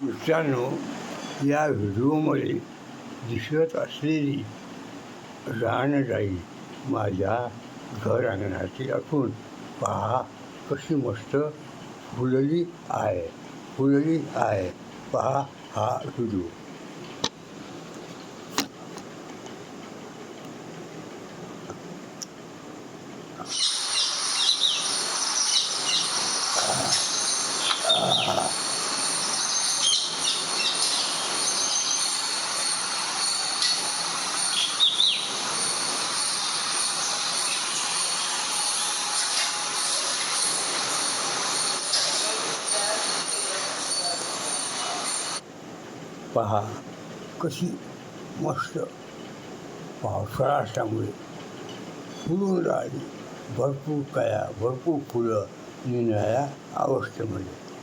मित्रांनो या व्हिडिओमध्ये दिसत असलेली रानजाई माझ्या घर अंगणाची असून पहा कशी मस्त फुलली आहे फुलली आहे. पहा हा व्हिडिओ. पहा कशी मस्त पावसाळा असल्यामुळे फुलून राहिली भरपूर कया भरपूर फुलं निळ्या अवस्थेमध्ये.